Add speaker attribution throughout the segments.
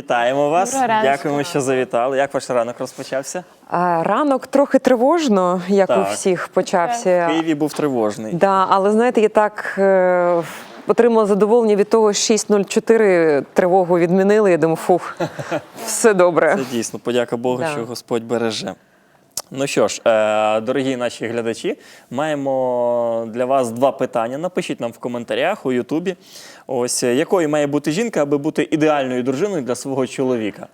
Speaker 1: Вітаємо вас.
Speaker 2: Доброго ранку.
Speaker 1: Дякуємо, що завітали. Як ваш ранок розпочався?
Speaker 3: А, Ранок трохи тривожно, як
Speaker 1: Так.
Speaker 3: у всіх
Speaker 1: В
Speaker 3: почався.
Speaker 1: Києві був тривожний.
Speaker 3: Да, але знаєте, я так е, отримала задоволення від того, 6.04 тривогу відмінили. Я думаю, фух, все добре.
Speaker 1: Це дійсно, подяка Богу,
Speaker 3: Да.
Speaker 1: що Господь береже. Ну що ж, е, дорогі наші глядачі, маємо для вас два питання. Напишіть нам в коментарях у Ютубі. Ось якою має бути жінка, аби бути ідеальною дружиною для свого чоловіка.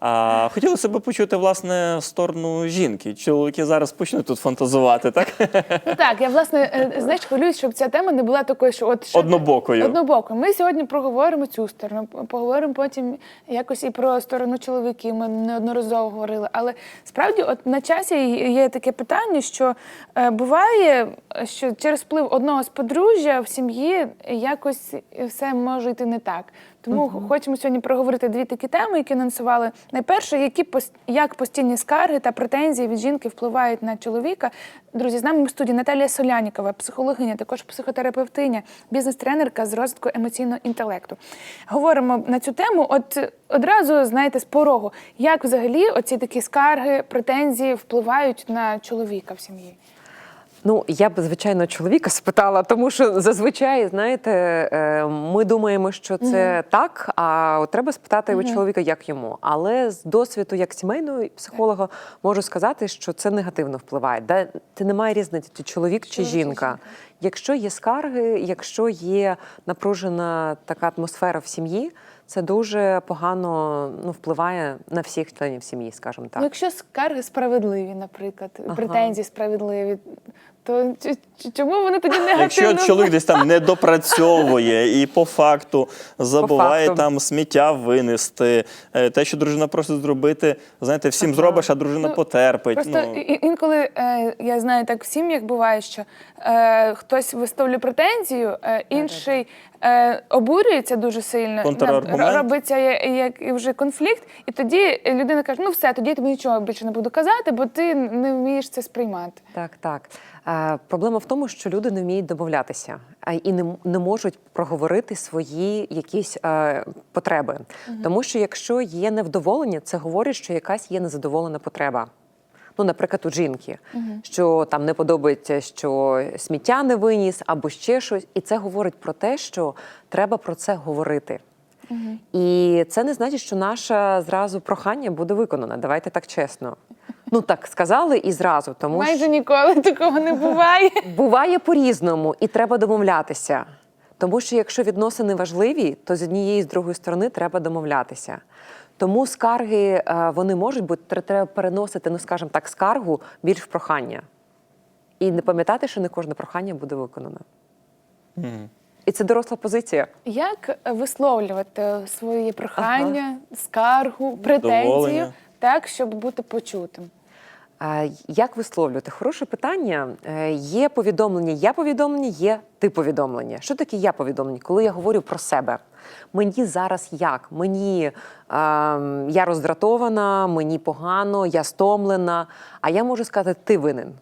Speaker 1: А хотілося б почути власне сторону жінки. Чоловіки зараз почнуть тут фантазувати, так?
Speaker 2: Ну так, я власне е, знаєш, хвилююсь, щоб ця тема не була такою, що от що-
Speaker 1: Однобокою.
Speaker 2: Однобокою. Ми сьогодні проговоримо цю сторону, поговоримо потім якось і про сторону чоловіків. Ми неодноразово говорили. Але справді, от на часі є таке питання, що е, буває, що через вплив одного з подружжя в сім'ї якось все може йти не так. Тому хочемо сьогодні проговорити дві такі теми, які анонсували. Найперше, які як постійні скарги та претензії від жінки впливають на чоловіка. Друзі, з нами в студії Наталія Солянікова, психологиня, також психотерапевтиня, бізнес-тренерка з розвитку емоційного інтелекту. Говоримо на цю тему. От одразу знаєте з порогу, як взагалі оці такі скарги, претензії впливають на чоловіка в сім'ї.
Speaker 3: Ну, я б звичайно чоловіка спитала, тому що зазвичай, знаєте, е, ми думаємо, що це так, а от треба спитати у чоловіка, як йому. Але з досвіду як сімейного психолога можу сказати, що це негативно впливає. Де ти немає різниці, чоловік чи
Speaker 2: Чоловік чи
Speaker 3: жінка.
Speaker 2: жінка.
Speaker 3: Якщо є скарги, якщо є напружена така атмосфера в сім'ї, це дуже погано ну, впливає на всіх членів сім'ї, скажімо так.
Speaker 2: Ну, якщо скарги справедливі, наприклад, претензії справедливі, то чому вони тоді негативно?
Speaker 1: Якщо чоловік десь там не допрацьовує і по факту забуває
Speaker 3: факту.
Speaker 1: там сміття винести, е, те, що дружина просить зробити, знаєте, всім зробиш, а дружина
Speaker 2: Ну,
Speaker 1: потерпить.
Speaker 2: Просто
Speaker 1: ну,
Speaker 2: інколи е, я знаю, так в сім'ях буває, що е, хтось висловлює претензію, е, інший е, обурюється дуже сильно, робиться як вже конфлікт, і тоді людина каже: ну все, тоді я тобі нічого більше не буду казати, бо ти не вмієш це сприймати.
Speaker 3: Так, так. Е, проблема в тому, що люди не вміють домовлятися і не, не можуть проговорити свої якісь е, потреби. Тому що якщо є невдоволення, це говорить, що якась є незадоволена потреба. Ну, наприклад, у жінки, що там не подобається, що сміття не виніс або ще щось, і це говорить про те, що треба про це говорити. І це не значить, що наше зразу прохання буде виконано. Давайте так чесно. Ну так сказали і зразу, тому що
Speaker 2: Майже ніколи такого не буває.
Speaker 3: буває по-різному, і треба домовлятися. Тому що якщо відносини важливі, то з однієї і з другої сторони треба домовлятися. Тому скарги е, вони можуть бути тре- треба переносити, ну скажімо так, скаргу більш в прохання. І не пам'ятати, що не кожне прохання буде виконано. І це доросла позиція.
Speaker 2: Як висловлювати свої прохання, скаргу, претензію,
Speaker 1: Задоволення.
Speaker 2: так, щоб бути почутим?
Speaker 3: Як висловлювати? Хороше питання. Е, Є повідомлення, я повідомлення, є ти повідомлення. Що таке я повідомлення? Коли я говорю про себе. Мені зараз як? Мені е, я роздратована, мені погано, я стомлена. А я можу сказати, ти винен.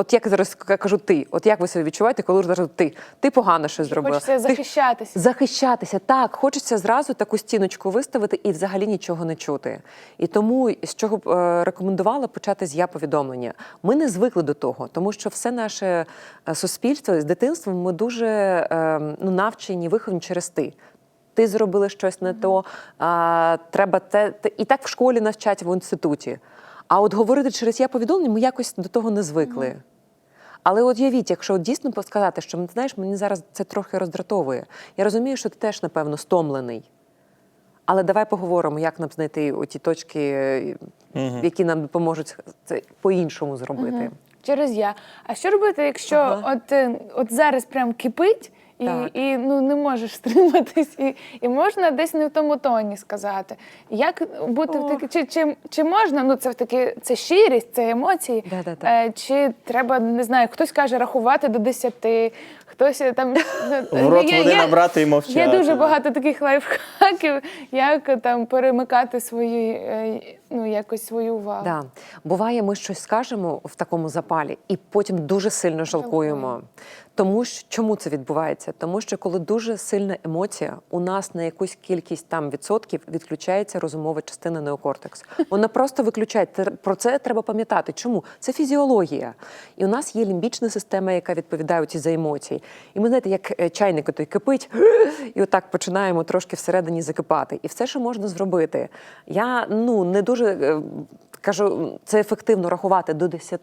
Speaker 3: От як зараз кажу ти, от як ви себе відчуваєте, коли ж кажу ти? Ти погано щось зробила.
Speaker 2: Хочеться
Speaker 3: Ти-
Speaker 2: захищатися.
Speaker 3: Захищатися так, хочеться зразу таку стіночку виставити і взагалі нічого не чути. І тому з чого б е, рекомендувала почати з я повідомлення. Ми не звикли до того, тому що все наше е, суспільство з дитинства ми дуже е, ну, навчені, виховані через ти. Ти зробила щось не то, а, треба те, те. І так в школі навчать в інституті. А от говорити через я повідомлення, ми якось до того не звикли. Але от явіть, якщо от дійсно сказати, що «Ну, знаєш, мені зараз це трохи роздратовує. Я розумію, що ти теж, напевно, стомлений. Але давай поговоримо, як нам знайти ті точки, е, які нам допоможуть це по-іншому зробити.
Speaker 2: Через я. А що робити, якщо
Speaker 3: Ага.
Speaker 2: от, е, от зараз прям кипить? І,
Speaker 3: Так.
Speaker 2: і ну не можеш стриматись, і, і можна десь не в тому тоні сказати. Як бути в такі, чи, чи, чи можна? Ну це в такі це щирість, це емоції.
Speaker 3: Да-да-да.
Speaker 2: Е, чи треба не знаю, хтось каже рахувати до десяти, хтось е, там
Speaker 1: в рот води набрати і мовчати.
Speaker 2: Є дуже багато таких лайфхаків, як е, там перемикати свої е, ну, якось свою увагу.
Speaker 3: Да. Буває, ми щось скажемо в такому запалі, і потім дуже сильно жалкуємо.
Speaker 2: Жалкуємо.
Speaker 3: Тому що чому це відбувається? Тому що коли дуже сильна емоція, у нас на якусь кількість там відсотків відключається розумова частина неокортекс. Вона просто виключає. Про це треба пам'ятати. Чому? Це фізіологія. І у нас є лімбічна система, яка відповідає ці за емоції. І ми знаєте, як е, чайник той кипить, і отак починаємо трошки всередині закипати. І все, що можна зробити. Я ну не дуже е, кажу, це ефективно рахувати до 10,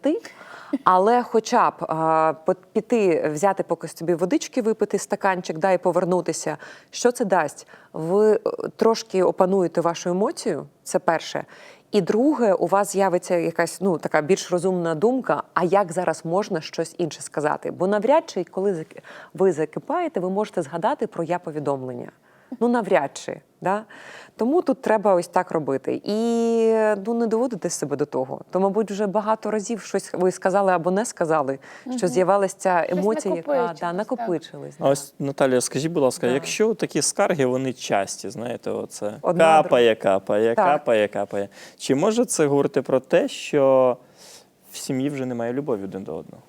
Speaker 3: але хоча б а, піти, взяти поки собі водички, випити стаканчик, да, і повернутися. Що це дасть? Ви е, трошки опануєте вашу емоцію, це перше. І друге, у вас з'явиться якась ну така більш розумна думка, а як зараз можна щось інше сказати? Бо навряд чи, коли ви закипаєте, ви можете згадати про я повідомлення. Ну, навряд чи. Да? Тому тут треба ось так робити. І ну, не доводити себе до того. То, мабуть, вже багато разів щось ви сказали або не сказали, що з'явилася ця емоція, яка да, накопичилась.
Speaker 1: А ось Наталія, скажіть, будь ласка,
Speaker 3: Да.
Speaker 1: якщо такі скарги вони часті, знаєте, оце
Speaker 3: Одна
Speaker 1: капає, капає,
Speaker 3: Так.
Speaker 1: капає, капає. Чи може це говорити про те, що в сім'ї вже немає любові один до одного?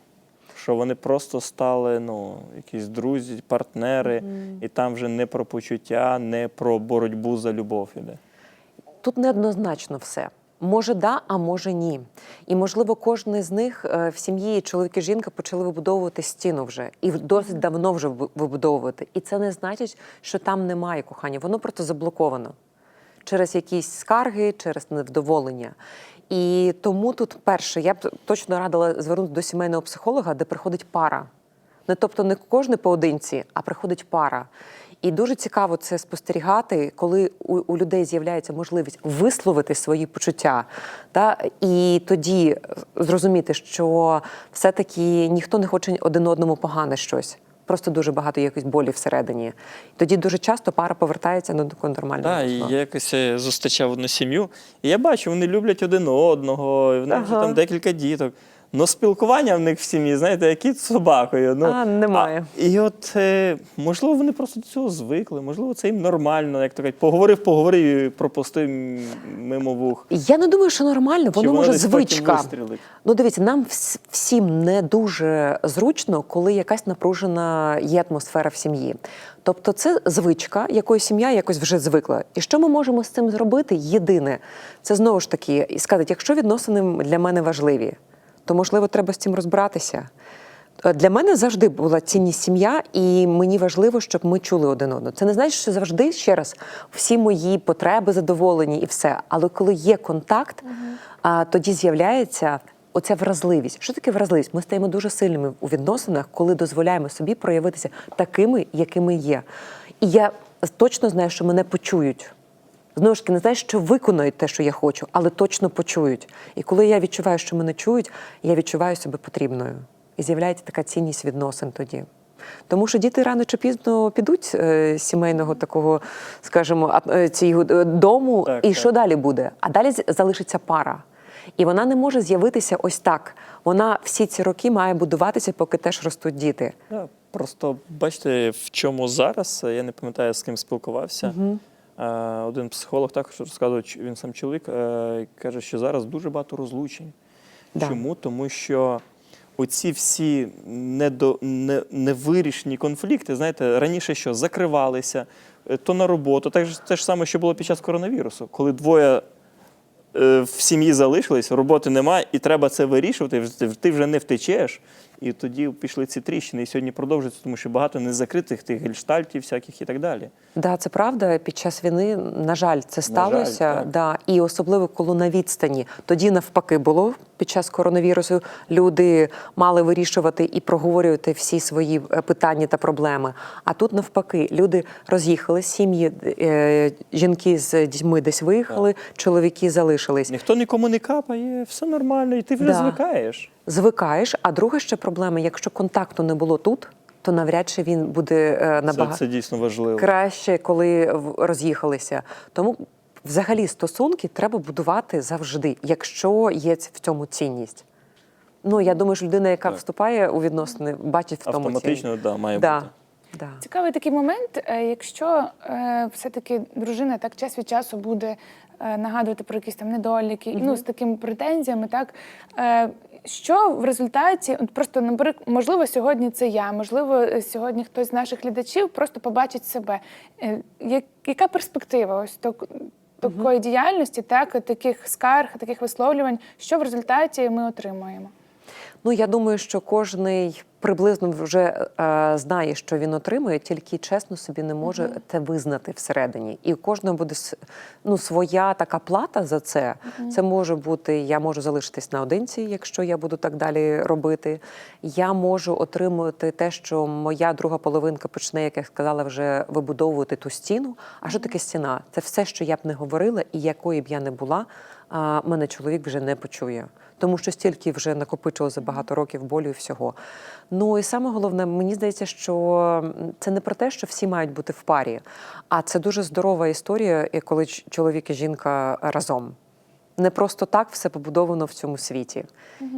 Speaker 1: Що вони просто стали ну, якісь друзі, партнери, і там вже не про почуття, не про боротьбу за любов іде.
Speaker 3: Тут неоднозначно все. Може, да, а може ні. І можливо, кожен з них е, в сім'ї чоловік і жінка почали вибудовувати стіну вже і досить давно вже вибудовувати. І це не значить, що там немає кохання. Воно просто заблоковано через якісь скарги, через невдоволення. І тому тут перше, я б точно радила звернутися до сімейного психолога, де приходить пара. Не тобто не кожен поодинці, а приходить пара. І дуже цікаво це спостерігати, коли у, у людей з'являється можливість висловити свої почуття, та, і тоді зрозуміти, що все-таки ніхто не хоче один одному погане щось. Просто дуже багато якось болі всередині. Тоді дуже часто пара повертається до такого нормального.
Speaker 1: Так, і я якось е, зустрічав одну сім'ю, і я бачу, вони люблять один одного, і в них
Speaker 3: Ага.
Speaker 1: там декілька діток. Но спілкування в них в сім'ї, знаєте, як кіт з собакою. Ну,
Speaker 3: А, немає.
Speaker 1: А, і от, е, можливо, вони просто до цього звикли, можливо, це їм нормально, як то кажуть, поговорив, поговорив і пропустив мимо вух.
Speaker 3: Я не думаю, що нормально, воно може звичка. Ну, дивіться, нам вс- всім не дуже зручно, коли якась напружена є атмосфера в сім'ї. Тобто, це звичка, якою сім'я якось вже звикла. І що ми можемо з цим зробити? Єдине, це знову ж таки сказати, якщо відносини для мене важливі, то можливо треба з цим розбиратися. Е, Для мене завжди була цінність сім'я, і мені важливо, щоб ми чули один одного. Це не значить, що завжди ще раз всі мої потреби задоволені і все. Але коли є контакт, а, тоді з'являється оця вразливість. Що таке вразливість? Ми стаємо дуже сильними у відносинах, коли дозволяємо собі проявитися такими, якими є. І я точно знаю, що мене почують. Знову ж таки, не знаю, що виконають те, що я хочу, але точно почують. І коли я відчуваю, що мене чують, я відчуваю себе потрібною. І з'являється така цінність відносин тоді. Тому що діти рано чи пізно підуть е, з сімейного такого, скажімо, е, цього е, дому,
Speaker 1: Так,
Speaker 3: і
Speaker 1: так.
Speaker 3: що далі буде? А далі залишиться пара. І вона не може з'явитися ось так. Вона всі ці роки має будуватися, поки теж ростуть діти.
Speaker 1: Просто бачите, в чому зараз, е, я не пам'ятаю, з ким спілкувався. Е, Один психолог також розказував, ч- він сам чоловік, е, каже, що зараз дуже багато розлучень.
Speaker 3: Да.
Speaker 1: Чому? Тому що оці всі недо, не, невирішені конфлікти, знаєте, раніше що закривалися, е, то на роботу. Так ж те ж саме, що було під час коронавірусу, коли двоє е, в сім'ї залишились, роботи немає, і треба це вирішувати. Ти вже не втечеш. І тоді пішли ці тріщини. І сьогодні продовжується, тому що багато незакритих тих гельштальтів, всяких і так далі.
Speaker 3: Да, це правда. Під час війни, на жаль, це сталося.
Speaker 1: так.
Speaker 3: да. І особливо коли на відстані. Тоді навпаки було під час коронавірусу. Люди мали вирішувати і проговорювати всі свої е, питання та проблеми. А тут навпаки, люди роз'їхали, сім'ї, е, жінки з дітьми десь виїхали, чоловіки залишились.
Speaker 1: Ніхто нікому не капає, все нормально, і ти вже
Speaker 3: Да.
Speaker 1: звикаєш.
Speaker 3: Звикаєш. А друга ще проблема: якщо контакту не було тут, то навряд чи він буде е,
Speaker 1: Це,
Speaker 3: набагато
Speaker 1: це дійсно важливо.
Speaker 3: краще, коли роз'їхалися. Тому взагалі стосунки треба будувати завжди, якщо є в цьому цінність. Ну я думаю, що людина, яка
Speaker 1: Так.
Speaker 3: вступає у відносини, бачить в тому цінність.
Speaker 1: Автоматично, да, має
Speaker 3: Да.
Speaker 1: бути.
Speaker 3: Да.
Speaker 2: Цікавий такий момент, е, якщо е, все-таки дружина так час від часу буде е, нагадувати про якісь там недоліки, і, ну з такими претензіями, так е, що в результаті, от просто наприклад, можливо, сьогодні це я, можливо, сьогодні хтось з наших глядачів просто побачить себе. Е, я- яка перспектива ось так? Такої діяльності, так таких скарг, таких висловлювань, що в результаті ми отримуємо.
Speaker 3: Ну, я думаю, що кожний приблизно вже е, знає, що він отримує, тільки чесно собі не може те визнати всередині. І у кожного буде ну, своя така плата за це. Це може бути, я можу залишитись наодинці, якщо я буду так далі робити. Я можу отримувати те, що моя друга половинка почне, як я сказала, вже вибудовувати ту стіну. А що таке стіна? Це все, що я б не говорила, і якою б я не була, а, мене чоловік вже не почує. Тому що стільки вже накопичило за багато років болю і всього. Ну і саме головне, мені здається, що це не про те, що всі мають бути в парі, а це дуже здорова історія, коли чоловік і жінка разом. Не просто так все побудовано в цьому світі.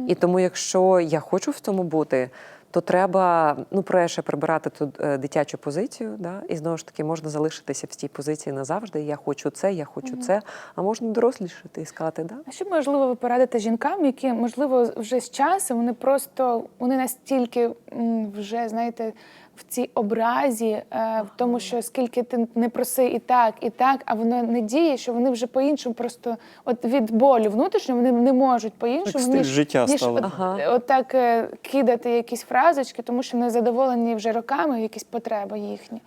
Speaker 3: І тому, якщо я хочу в цьому бути, то треба ну, перше прибирати ту е, дитячу позицію, да? і знову ж таки можна залишитися в цій позиції назавжди. Я хочу це, я хочу це. А можна дорослішати і сказати, да,
Speaker 2: А що можливо ви порадите жінкам, які можливо вже з часом вони просто вони настільки вже знаєте в цій образі, е, в тому, що скільки ти не проси і так, і так, а воно не діє, що вони вже по-іншому просто от від болю внутрішнього вони не можуть по-іншому
Speaker 1: стиль життя
Speaker 2: ніж
Speaker 1: стало.
Speaker 2: от,
Speaker 3: Ага.
Speaker 2: от так е, кидати якісь фразочки, тому що не задоволені вже роками якісь потреби їхні.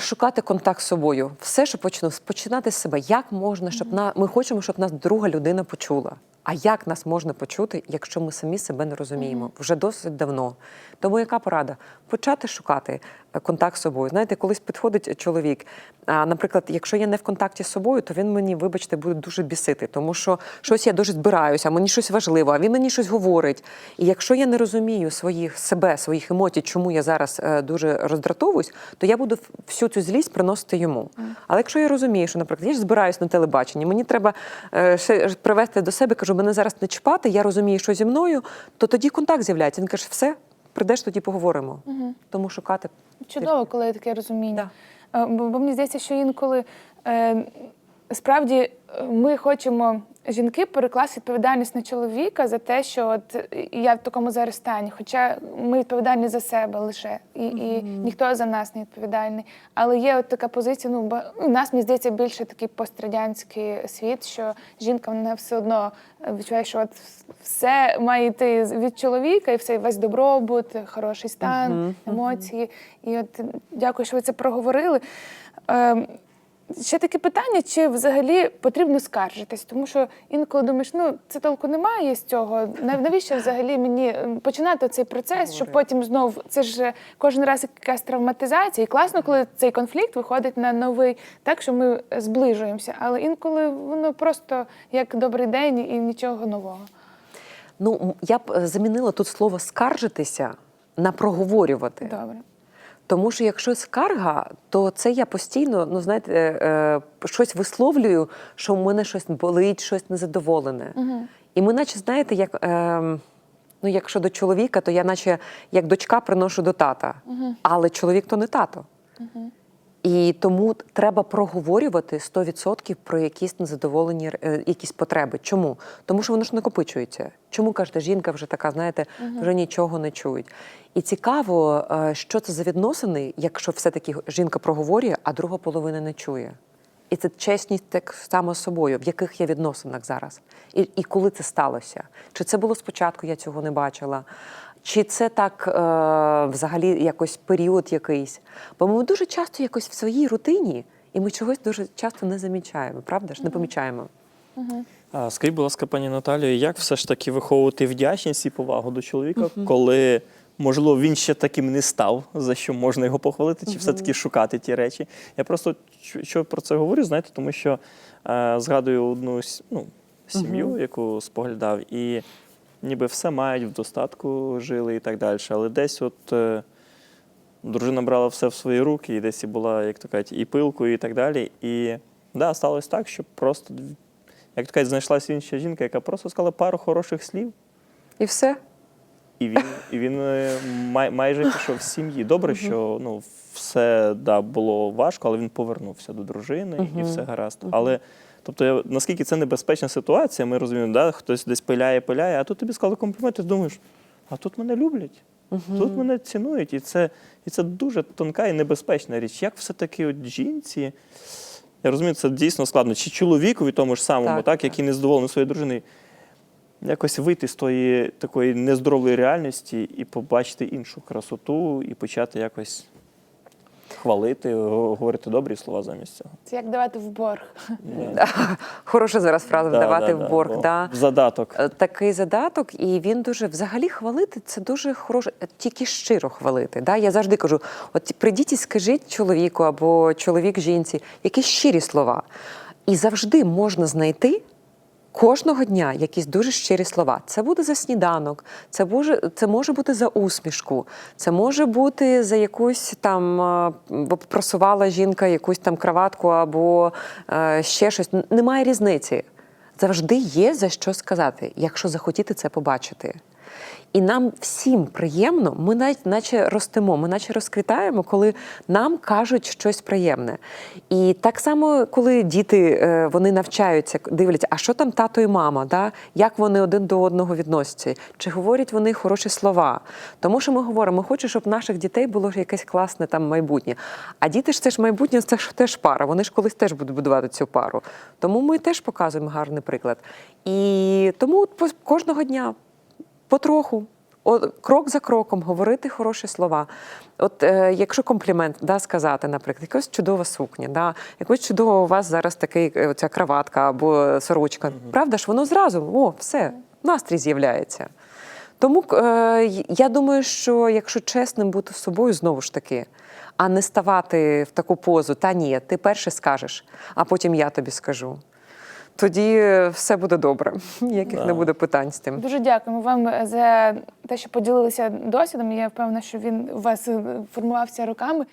Speaker 3: Шукати контакт з собою. Все, що почну, починати з себе. Як можна, щоб на ми хочемо, щоб нас друга людина почула. А як нас можна почути, якщо ми самі себе не розуміємо? Вже досить давно. Тому яка порада? Почати шукати е, контакт з собою. Знаєте, колись підходить чоловік. А, наприклад, якщо я не в контакті з собою, то він мені, вибачте, буде дуже бісити, тому що щось я дуже збираюся, мені щось важливо, а він мені щось говорить. І якщо я не розумію своїх себе, своїх емоцій, чому я зараз е, дуже роздратовуюсь, то я буду всю цю злість приносити йому. Але якщо я розумію, що, наприклад, я ж збираюсь на телебаченні, мені треба е, ще привести до себе, кажу, мене зараз не чіпати, я розумію, що зі мною, то тоді контакт з'являється. Він каже, все, прийдеш, тоді поговоримо. Тому шукати.
Speaker 2: Чудово, коли є таке розуміння.
Speaker 3: Да.
Speaker 2: Е, Бо, бо мені здається, що інколи е, справді е, ми хочемо жінки перекласти відповідальність на чоловіка за те, що от я в такому зараз стані. Хоча ми відповідальні за себе лише, і, і ніхто за нас не відповідальний. Але є от така позиція. Ну ба- у нас мені здається більше такий пострадянський світ, що жінка вона все одно відчуває, що от все має йти від чоловіка, і все весь добробут, хороший стан, емоції. І от дякую, що ви це проговорили. Ще таке питання, чи взагалі потрібно скаржитись, тому що інколи думаєш, ну це толку немає з цього. Навіщо взагалі мені починати цей процес, щоб потім знов це ж кожен раз якась травматизація. І класно, коли цей конфлікт виходить на новий, так що ми зближуємося. Але інколи воно просто як добрий день і нічого нового.
Speaker 3: Ну, я б е, замінила тут слово скаржитися на проговорювати.
Speaker 2: Добре.
Speaker 3: Тому що якщо скарга, то це я постійно, ну знаєте, е, е, щось висловлюю, що в мене щось болить, щось незадоволене. І ми, наче, знаєте, як. Е, Ну, якщо до чоловіка, то я наче як дочка приношу до тата. Але чоловік то не тато. І тому треба проговорювати 100% про якісь незадоволені е, якісь потреби. Чому? Тому що воно ж накопичується. Чому кажете, жінка вже така, знаєте, вже нічого не чують. І цікаво, е, що це за відносини, якщо все-таки жінка проговорює, а друга половина не чує. І це чесність так само з собою, в яких я відносинах зараз. І, і коли це сталося? Чи це було спочатку, я цього не бачила? Чи це так е, взагалі якось період якийсь? Бо ми дуже часто якось в своїй рутині, і ми чогось дуже часто не замічаємо, правда ж? Не помічаємо.
Speaker 1: А скажіть, будь ласка, пані Наталію, як все ж таки виховувати вдячність і повагу до чоловіка, коли, можливо, він ще таким не став, за що можна його похвалити, чи все-таки шукати ті речі? Я просто що про це говорю, знаєте, тому що е, згадую одну ну, сім'ю, яку споглядав, і ніби все мають в достатку, жили і так далі. Але десь от. е, Дружина брала все в свої руки, і десь і була, як то кажуть, і пилкою, і так далі. І да, сталося так, що просто, як то кажуть, знайшлася інша жінка, яка просто сказала пару хороших слів.
Speaker 3: І все.
Speaker 1: І він, і він е, май, майже пішов з сім'ї. Добре, що ну, все да, було важко, але він повернувся до дружини і все гаразд. Але тобто, я- наскільки це небезпечна ситуація, ми розуміємо, да, хтось десь пиляє, пиляє, а тут тобі сказали комплімент, ти думаєш, а тут мене люблять, тут мене цінують. І це, і це дуже тонка і небезпечна річ. Як все-таки от жінці. Я розумію, це дійсно складно. Чи чоловікові тому ж самому,
Speaker 3: Так,
Speaker 1: так, який не задоволений своєю дружиною, якось вийти з тої такої нездорової реальності і побачити іншу красоту, і почати якось хвалити, говорити добрі слова замість цього.
Speaker 2: Це як давати в борг.
Speaker 3: Хороша зараз фраза
Speaker 1: Да,
Speaker 3: вдавати
Speaker 1: да,
Speaker 3: в борг.
Speaker 1: бо
Speaker 3: Да.
Speaker 1: в Задаток.
Speaker 3: Е, Такий задаток, і він дуже взагалі хвалити це дуже хороше, е, тільки щиро хвалити. Да? Я завжди кажу: от прийдіть і скажіть чоловіку або чоловік жінці якісь щирі слова. І завжди можна знайти. Кожного дня якісь дуже щирі слова. Це буде за сніданок, це може, це може бути за усмішку, це може бути за якусь там просувала жінка якусь там краватку або е, ще щось. Немає різниці. Завжди є за що сказати, якщо захотіти це побачити. І нам всім приємно, ми навіть наче ростемо, ми наче розквітаємо, коли нам кажуть щось приємне. І так само, коли діти е, вони навчаються, дивляться, а що там тато і мама, да? як вони один до одного відносяться, чи говорять вони хороші слова. Тому що ми говоримо, ми хочемо, щоб наших дітей було якесь класне там майбутнє. А діти ж це ж майбутнє, це ж теж пара. Вони ж колись теж будуть будувати цю пару. Тому ми теж показуємо гарний приклад. І тому кожного дня потроху. От, крок за кроком говорити хороші слова. От е, якщо комплімент да, сказати, наприклад, якась чудова сукня, да, якось чудово у вас зараз такий е, ця краватка або сорочка. Правда ж, воно зразу, о, все, настрій з'являється. Тому е, я думаю, що якщо чесним бути з собою, знову ж таки, а не ставати в таку позу, та ні, ти перше скажеш, а потім я тобі скажу. Тоді все буде добре. Ніяких не буде питань з тим.
Speaker 2: Дуже дякуємо вам е, за те, що поділилися досвідом. Я впевнена, що він у вас е, формувався роками.